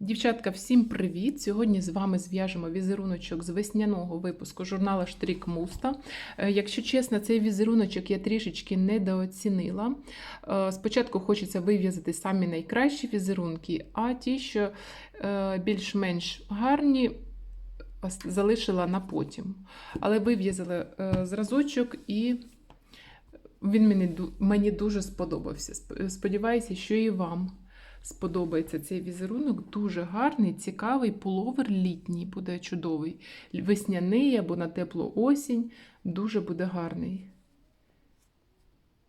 Дівчатка, всім привіт! Сьогодні з вами зв'яжемо візеруночок з весняного випуску журналу Штрік Муста. Е, Якщо чесно, цей візеруночок я трішечки недооцінила. Е, Спочатку хочеться вив'язати самі найкращі візерунки, а ті, що е, більш-менш гарні, залишила на потім. Але вив'язала зразочок і. Він мені, мені дуже сподобався. Сподіваюся, що і вам сподобається цей візерунок. Дуже гарний, цікавий, пуловер літній буде чудовий. Весняний або на теплу осінь. Дуже буде гарний.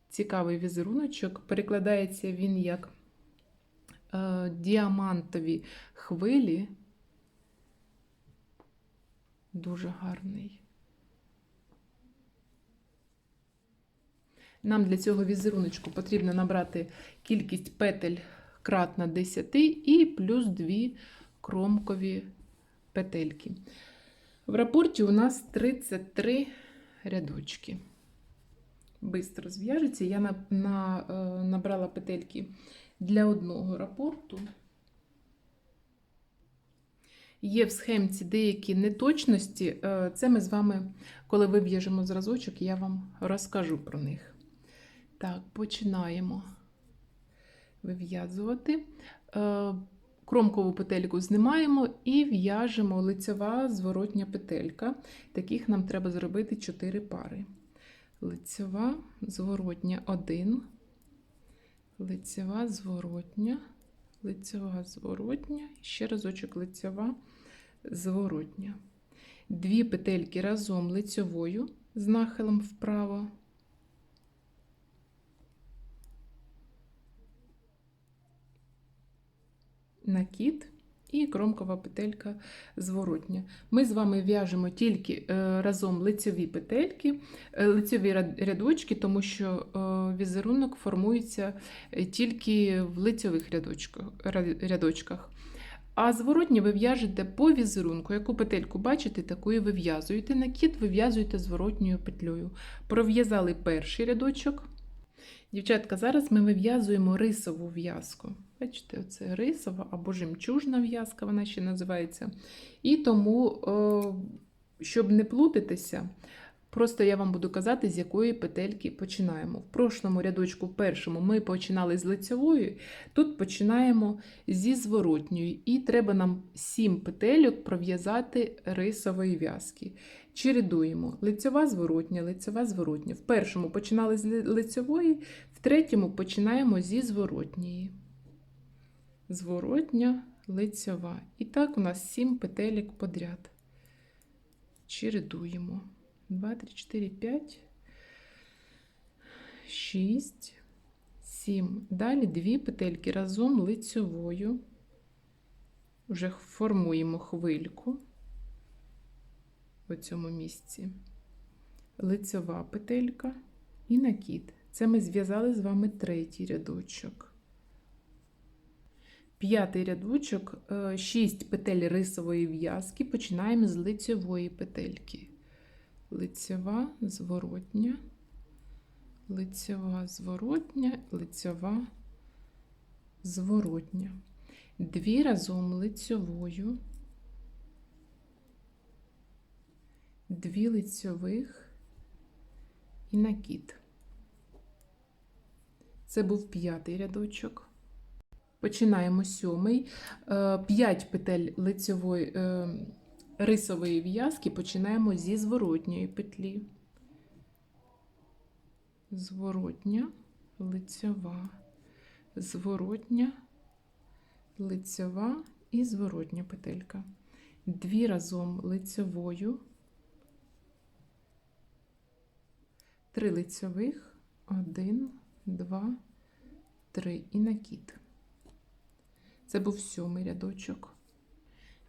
Цікавий візеруночок. Перекладається він як е, діамантові хвилі. Дуже гарний. Нам для цього візеруночку потрібно набрати кількість петель кратна 10 і плюс 2 кромкові петельки. В рапорті у нас 33 рядочки. Бистро зв'яжеться. Я на, на, е, набрала петельки для одного рапорту. Є в схемці деякі неточності. е, Це ми з вами, коли вив'яжемо зразочок, я вам розкажу про них. Так, починаємо вив'язувати. Е, Кромкову петельку знімаємо і в'яжемо лицьова зворотня петелька. Таких нам треба зробити 4 пари. Лицьова, зворотня 1, лицьова, зворотня, лицьова, зворотня, ще разочок лицьова, зворотня. Дві петельки разом лицьовою з нахилом вправо. Накид і кромкова петелька зворотня. Ми з вами в'яжемо тільки е, разом лицьові петельки, е, лицьові рядочки, тому що е, візерунок формується тільки в лицьових рядочках. рядочках. А зворотні ви в'яжете по візерунку. Яку петельку бачите, таку і вив'язуєте. Накид вив'язуєте зворотньою петлею. Пров'язали перший рядочок. Дівчатка, зараз ми вив'язуємо рисову в'язку. Бачите, це рисова або жемчужна в'язка, вона ще називається. І тому, е, щоб не плутатися, просто я вам буду казати, з якої петельки починаємо. В прошлому рядочку, в першому, ми починали з лицевої, тут починаємо зі зворотньої. І треба нам 7 петельок пров'язати рисової в'язки. Чередуємо лицьова зворотня, лицьова зворотня. В першому починали з ли- лицьової, в третьому починаємо зі зворотньої. Зворотня, лицьова. І так у нас 7 петелек подряд. Чередуємо. 2, 3, 4, 5, 6, 7. Далі дві петельки разом лицьовою. Вже формуємо хвильку в цьому місці. Лицьова петелька і накид. Це ми зв'язали з вами третій рядочок. П'ятий рядочок, 6 петель рисової в'язки. Починаємо з лицьової петельки. Лицьова, зворотня, лицьова, зворотня, лицьова, зворотня. Дві разом лицьовою, дві лицьових і накид. Це був п'ятий рядочок. Починаємо сьомий. Е, П'ять петель лицьової е, рисової в'язки починаємо зі зворотньої петлі. Зворотня, лицьова, зворотня, лицьова і зворотня петелька. Дві разом лицьовою, три лицьових, один, два, три і накид. Це був сьомий рядочок.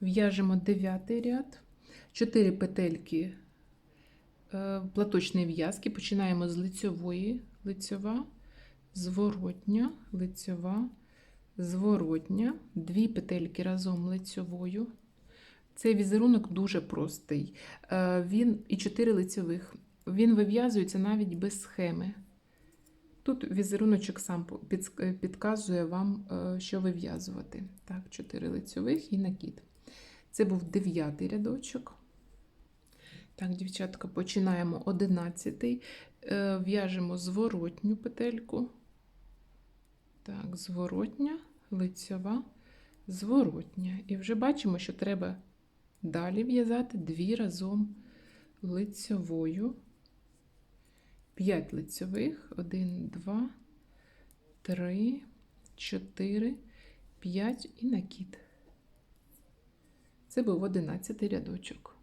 В'яжемо дев'ятий ряд, 4 петельки е, платочної в'язки. Починаємо з лицьової, лицьова, зворотня, лицьова, зворотня, дві петельки разом лицьовою. Цей візерунок дуже простий. Е, Він і 4 лицьових. Він вив'язується навіть без схеми. Тут візеруночок сам е, підказує вам, е, що вив'язувати. Так, 4 лицьових і накид. Це був дев'ятий рядочок. Так, дівчатка, починаємо одинадцятий. Е, В'яжемо зворотню петельку. Так, зворотня, лицьова, зворотня. І вже бачимо, що треба далі в'язати дві разом лицьовою. 5 лицьових, 1, 2, 3, 4, 5 і накид. Це був 11 рядочок.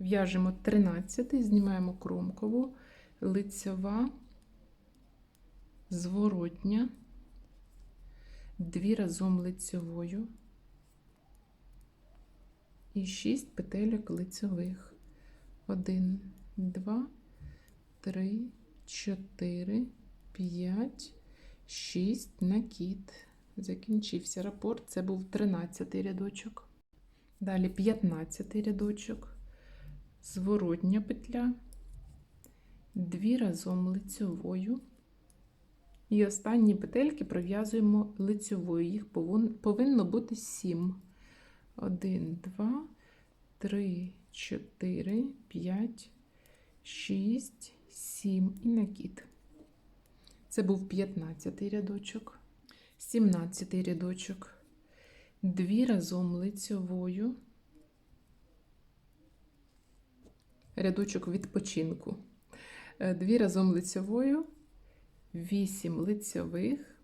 В'яжемо 13, знімаємо кромкову, лицьова, зворотня, дві разом лицьовою і 6 петельок лицьових. 1, 2, 3, 4, 5, 6, накид. Закінчився рапорт. Це був 13 рядочок. Далі 15 рядочок, зворотня петля, дві разом лицьовою. І останні петельки пров'язуємо лицьовою. Їх повинно бути 7. 1, 2, 3, 4, 5, 6, 7 і накид. Це був 15 рядочок, 17 рядочок, дві разом лицьовою, рядочок відпочинку, Е, дві разом лицьовою, 8 лицьових,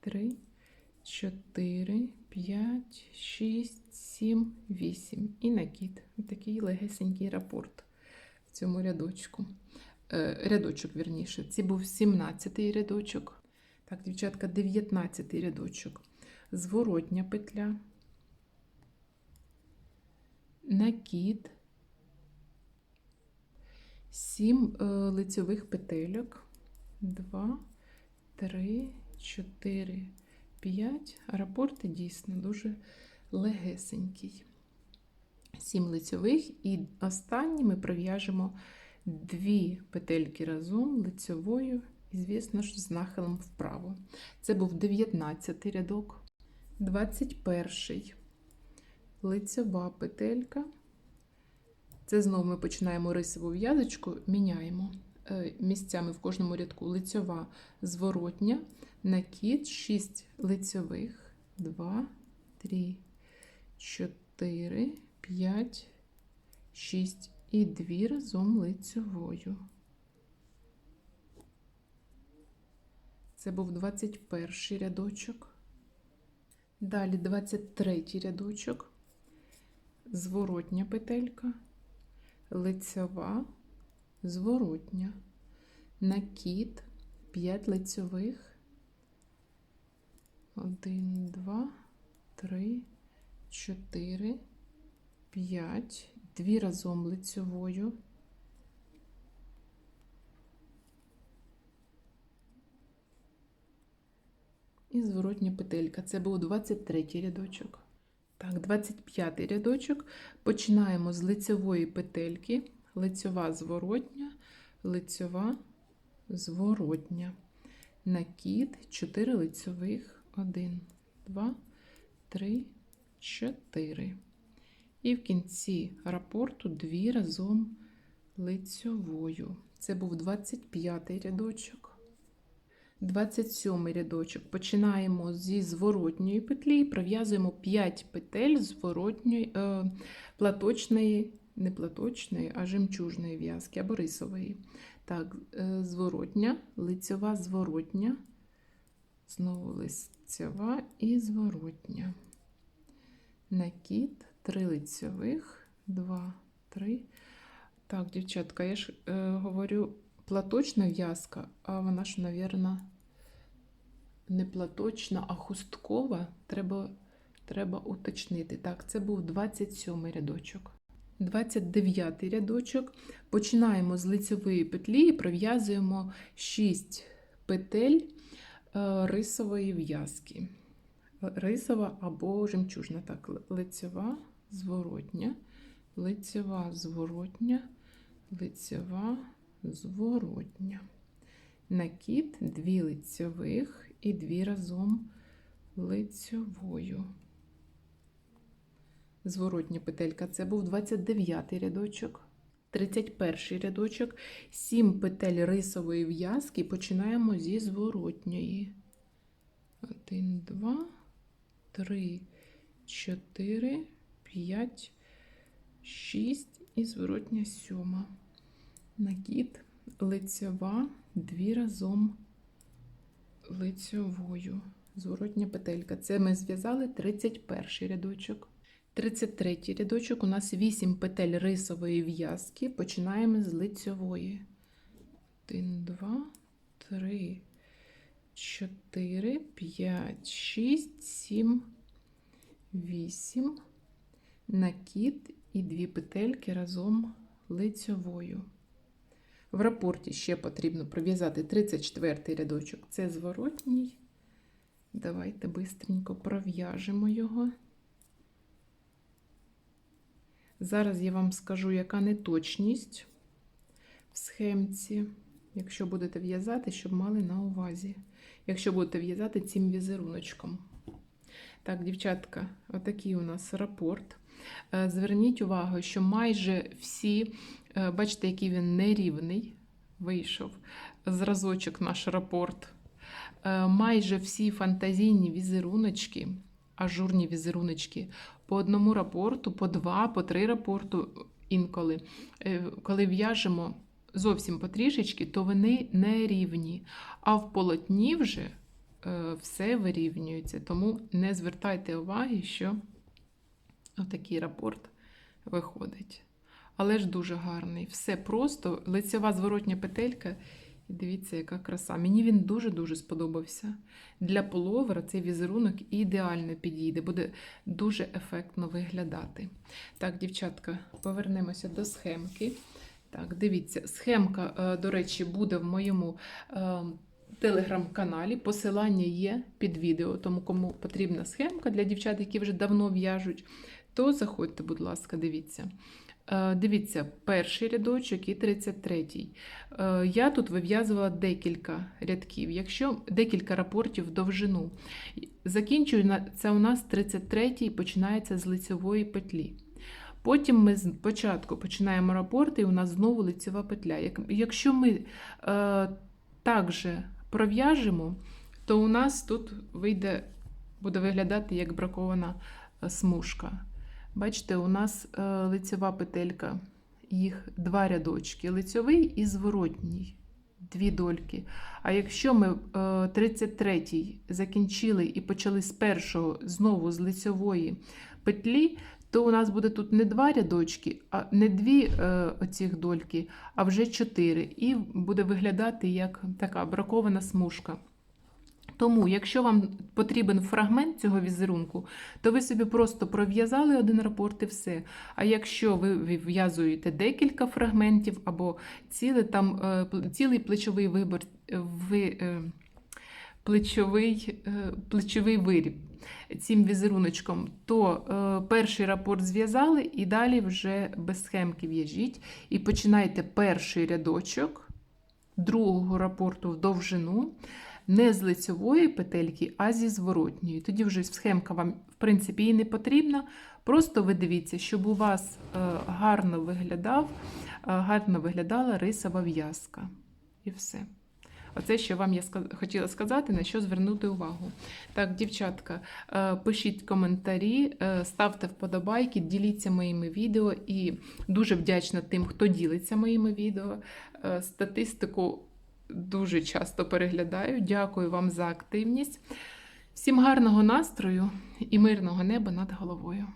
3, 4, 5, 6, 7, 8 і накид. Такий легесенький рапорт в цьому рядочку. Е, рядочок, вірніше. Це був 17-й рядочок. Так, дівчатка, 19-й рядочок. Зворотня петля. Накид. 7 е, лицьових петельок. 2, 3, 4, 5. Рапорт дійсно дуже легесенький. 7 лицьових і останні ми пров'яжемо дві петельки разом лицьовою і, звісно ж, з нахилом вправо. Це був 19 рядок, 21 лицьова петелька. Це знову ми починаємо рисову в'язочку, міняємо е, місцями в кожному рядку лицьова зворотня, накид 6 лицьових, 2, 3, 4, 5, 6 і 2 разом лицьовою. Це був 21 рядочок. Далі 23 рядочок, зворотня петелька, лицьова, зворотня, накид, 5 лицьових, 1, 2, 3, 4, 5, 2 разом лицьовою. І зворотня петелька. Це був 23 рядочок. Так, 25 рядочок. Починаємо з лицьової петельки. Лицьова зворотня, лицьова зворотня. Накид 4 лицьових, 1, 2, 3, 4. І в кінці рапорту 2 разом лицьовою. Це був 25-й рядочок. 27 рядочок. Починаємо зі зворотньої петлі і пров'язуємо 5 петель зворотньої, е, платочної, не платочної, а жемчужної в'язки або рисової. Так, е, зворотня, лицьова зворотня, знову лицьова і зворотня. Накид, 3 лицьових, 2, 3. Так, дівчатка, я ж е, говорю платочна в'язка, а вона ж, мабуть, не платочна, а хусткова. Треба, треба уточнити. Так, це був 27 рядочок. 29 рядочок. Починаємо з лицевої петлі і пров'язуємо 6 петель е, рисової в'язки. Рисова або жемчужна. Так, лицева, зворотня, лицева, зворотня, лицева, зворотня. накид, дві лицьових і дві разом лицьовою. Зворотня петелька це був 29 рядочок. 31 рядочок, 7 петель рисової в'язки, починаємо зі зворотньої. 1, 2, 3, 4, 5, 6 і зворотня сьома. Накид, лицьова, дві разом лицьовою. Зворотня петелька. Це ми зв'язали 31 рядочок. 33 рядочок у нас 8 петель рисової в'язки. Починаємо з лицьової. 1, 2, 3, 4, 5, 6, 7, 8. Накид і дві петельки разом лицьовою. В рапорті ще потрібно пров'язати 34 рядочок. Це зворотній. Давайте бистренько пров'яжемо його. Зараз я вам скажу, яка неточність в схемці, якщо будете в'язати, щоб мали на увазі. Якщо будете в'язати цим візеруночком. Так, дівчатка, отакий у нас рапорт. Е, Зверніть увагу, що майже всі, е, бачите, який він нерівний, вийшов зразочок наш рапорт. Е, Майже всі фантазійні візеруночки, ажурні візеруночки, по одному рапорту, по два, по три рапорту інколи. Коли в'яжемо зовсім потрішечки, то вони не рівні. А в полотні вже все вирівнюється. Тому не звертайте уваги, що отакий рапорт виходить. Але ж дуже гарний. Все просто, лицева зворотня петелька. І дивіться, яка краса. Мені він дуже-дуже сподобався. Для половера цей візерунок ідеально підійде, буде дуже ефектно виглядати. Так, дівчатка, повернемося до схемки. Так, дивіться, схемка, е, до речі, буде в моєму е, телеграм-каналі. Посилання є під відео, тому кому потрібна схемка для дівчат, які вже давно в'яжуть, то заходьте, будь ласка, дивіться. Е, Дивіться, перший рядочок і 33. Е, Я тут вив'язувала декілька рядків, якщо декілька рапортів в довжину. Це у нас 33 і починається з лицевої петлі. Потім ми спочатку починаємо рапорти, і у нас знову лицева петля. Якщо ми е, так же пров'яжемо, то у нас тут вийде, буде виглядати як бракована е, смужка. Бачите, у нас е, лицева петелька, їх два рядочки: лицьовий і зворотній, дві дольки. А якщо ми е, 33-й закінчили і почали з першого знову з лицьової петлі, то у нас буде тут не два рядочки, а не дві е, оцих дольки, а вже чотири. І буде виглядати як така бракована смужка. Тому, якщо вам потрібен фрагмент цього візерунку, то ви собі просто пров'язали один рапорт і все. А якщо ви в'язуєте декілька фрагментів або цілий, там, е, цілий плечовий вибор, ви, е, плечовий, е, плечовий виріб цим візеруночком, то е, перший рапорт зв'язали і далі вже без схемки в'яжіть. І починайте перший рядочок другого рапорту в довжину не з лицьової петельки, а зі зворотньої. Тоді вже схемка вам, в принципі, і не потрібна. Просто ви дивіться, щоб у вас е, гарно виглядав, е, гарно виглядала рисова в'язка. І все. Оце, що вам я хотіла сказати, на що звернути увагу. Так, дівчатка, е, пишіть коментарі, ставте вподобайки, діліться моїми відео і дуже вдячна тим, хто ділиться моїми відео. Статистику дуже часто переглядаю. Дякую вам за активність. Всім гарного настрою і мирного неба над головою.